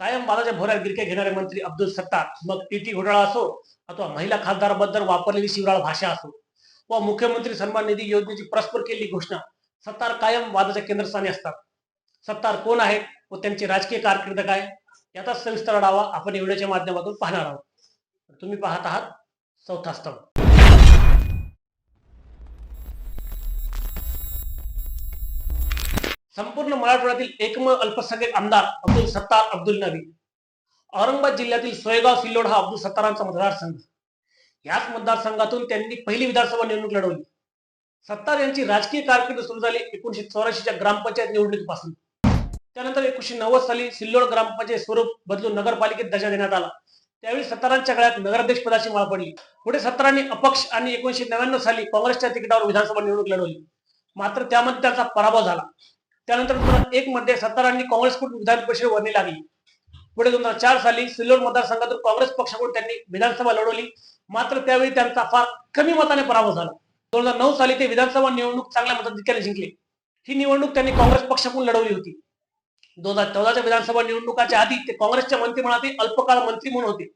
कायम बाजाच्या भोऱ्यात गिरके घेणारे मंत्री अब्दुल सत्तार मग टीटी घोटाळा असो अथवा महिला खासदाराबद्दल वापरलेली शिवराळ भाषा असो व मुख्यमंत्री सन्मान निधी योजनेची परस्पर केलेली घोषणा सत्तार कायम वादाच्या केंद्रस्थानी असतात. सत्तार कोण आहे व त्यांची राजकीय कारकीर्द काय? याचा सविस्तर आढावा आपण एवढ्याच्या माध्यमातून पाहणार आहोत. तुम्ही पाहत आहात चौथा स्तंभ. संपूर्ण मराठवाड्यातील एकमेव अल्पसंख्याक आमदार अब्दुल सत्तार अब्दुल नबी. औरंगाबाद जिल्ह्यातील सोयगाव सिल्लोड हा अब्दुल सत्तारांचा मतदारसंघ. याच मतदारसंघातून त्यांनी पहिली विधानसभा निवडणूक लढवली. सत्तार यांची राजकीय कारकीर्द सुरू झाली एकोणीशे चौऱ्याऐंशीच्या ग्रामपंचायत निवडणुकीपासून. त्यानंतर एकोणीशे नव्वद साली सिल्लोड ग्रामपंचायत स्वरूप बदलून नगरपालिकेत दर्जा देण्यात आला. त्यावेळी सत्तारांच्या गळ्यात नगराध्यक्ष पदाची माळ पडली. पुढे सत्तारांनी अपक्ष आणि एकोणीशे नव्याण्णव साली काँग्रेसच्या तिकिटावर विधानसभा निवडणूक लढवली. मात्र त्यामध्ये त्यांचा पराभव झाला. त्यानंतर दोन हजार एक मध्ये सत्तारांनी काँग्रेसकडून विधान परिषद उभारणी लागली. पुढे दोन हजार चार साली सिल्लोड मतदारसंघातून काँग्रेस पक्षाकडून त्यांनी विधानसभा लढवली. मात्र त्यावेळी त्यांचा फार कमी मताने पराभव झाला. दोन हजार नऊ साली ते विधानसभा निवडणूक चांगल्या मताधिक्याने जिंकले. ही निवडणूक त्यांनी काँग्रेस पक्षाकडून लढवली होती. दोन हजार चौदाच्या विधानसभा निवडणुकाच्या आधी ते काँग्रेसच्या मंत्रिमंडळातील अल्पकाळ मंत्री म्हणून होते.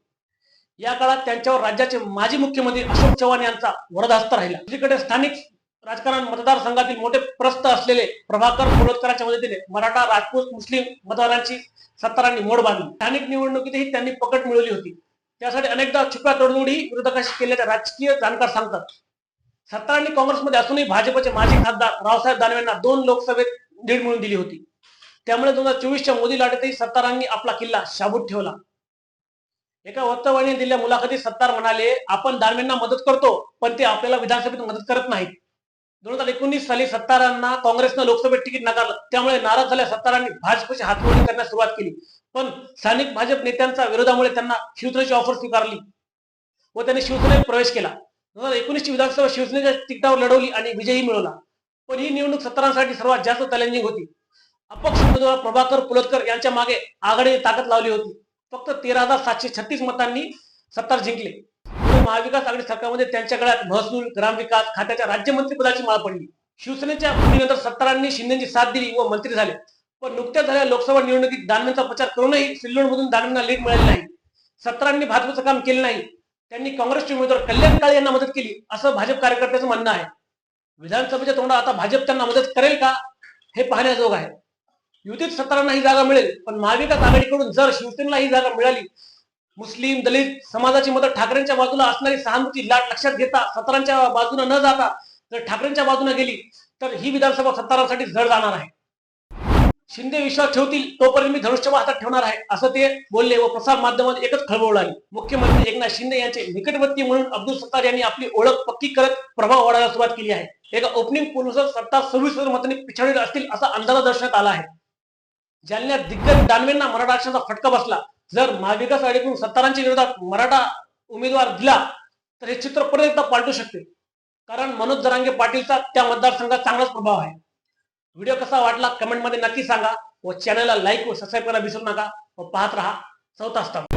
या काळात त्यांच्यावर राज्याचे माजी मुख्यमंत्री अशोक चव्हाण यांचा वरदहस्त राहिला. दुसरीकडे स्थानिक राजकारण मतदारसंघातील मोठे प्रस्थ असलेले प्रभाकर कोलतकरांच्या मदतीने मराठा राजपूत मुस्लिम मतदारांची सत्तारांनी मोड बांधली. स्थानिक निवडणुकीतही त्यांनी पकड मिळवली होती. त्यासाठी अनेकदा छुप्या तोडजोडी विरोधकाशी केल्याच्या राजकीय जाणकार सांगतात. सत्तारांनी काँग्रेसमध्ये असूनही भाजपचे माजी खासदार रावसाहेब दानवे यांना दोन लोकसभेत दीड मिळून दिली होती. त्यामुळे दोन हजार चोवीसच्या मोदी लाटेतही सत्तारांनी आपला किल्ला शाबूत ठेवला. एका वृत्तवाहिनीने दिलेल्या मुलाखतीत सत्तार म्हणाले आपण दानवेंना मदत करतो पण ते आपल्याला विधानसभेत मदत करत नाहीत. दोन हजार एकोणीस साली सत्तारांना काँग्रेसनं लोकसभेत तिकीट नाकारलं. त्यामुळे नाराज झाल्या सत्तारांनी भाजपची हातमोडी करण्यास सुरुवात केली. पण स्थानिक भाजप नेत्यांच्या विरोधामुळे त्यांना शिवसेनेची ऑफर स्वीकारली व त्यांनी शिवसेनेत प्रवेश केला. दोन हजार एकोणीसची विधानसभा शिवसेनेच्या तिकिटावर लढवली आणि विजयही मिळवला. पण ही निवडणूक सत्तारांसाठी सर्वात जास्त चॅलेंजिंग होती. अपक्ष उमेदवार प्रभाकर पुलतकर यांच्या मागे आघाडीने ताकद लावली होती. फक्त तेरा हजार सातशे छत्तीस मतांनी सत्तार जिंकले. महाविकास आघाडी सरकारमध्ये त्यांच्याकडे महसूल ग्रामविकास खात्याच्या राज्यमंत्रीपदाची माळ पडली. शिवसेनेच्या भूमीनंतर सत्तारांनी शिंदेची साथ दिली व मंत्री झाले. पण नुकत्याच झालेल्या लोकसभा निवडणुकीत दानवेंचा प्रचार करूनही सिल्लोड मधून दानवेंना लीड मिळाली नाही. सत्तारांनी भाजपचं काम केलं नाही. त्यांनी काँग्रेसचे उमेदवार कल्याण काळे यांना मदत केली असं भाजप कार्यकर्त्याचं म्हणणं आहे. विधानसभेच्या तोंडात आता भाजप त्यांना मदत करेल का हे पाहण्याजोग आहे. युतीत सत्तारांना ही जागा मिळेल पण महाविकास आघाडीकडून जर शिवसेनेला ही जागा मिळाली मुस्लिम दलित समाजाची मदत ठाकरेंच्या बाजूला असणारी सहानुभूती लाट लक्षात घेता सत्तारांच्या बाजूने न जाता जर ठाकरेंच्या बाजूने गेली तर ही विधानसभा सत्तारांसाठी जड जाणार आहे. शिंदे विश्वास ठेवतील तोपर्यंत मी धनुष्यबाण हातात ठेवणार आहे असं ते बोलले व प्रसार माध्यमात एकच खळबळ आली मुख्यमंत्री एकनाथ शिंदे यांचे निकटवर्ती म्हणून अब्दुल सत्तार यांनी आपली ओळख पक्की करत प्रभाव वाढायला सुरुवात केली आहे. एका ओपनिंग पोलनुसार सत्ता सव्वीस हजार मतांनी पिछाडीवर असतील असा अंदाज दर्शवण्यात आला आहे. जालन्यात दिग्गज दानवेंना मराठा आरक्षणाचा फटका बसला. जर महाविकास आघाडीकडून सत्तारांच्या विरोधात मराठा उमेदवार दिला तर हे चित्र परत एकदा पालटू शकते. कारण मनोज जरांगे पाटीलचा त्या मतदारसंघात चांगलाच प्रभाव आहे. व्हिडिओ कसा वाटला कमेंटमध्ये नक्की सांगा व चॅनलला लाईक व सबस्क्राईब करायला विसरू नका व पाहत राहा. चौथा स्तंभ.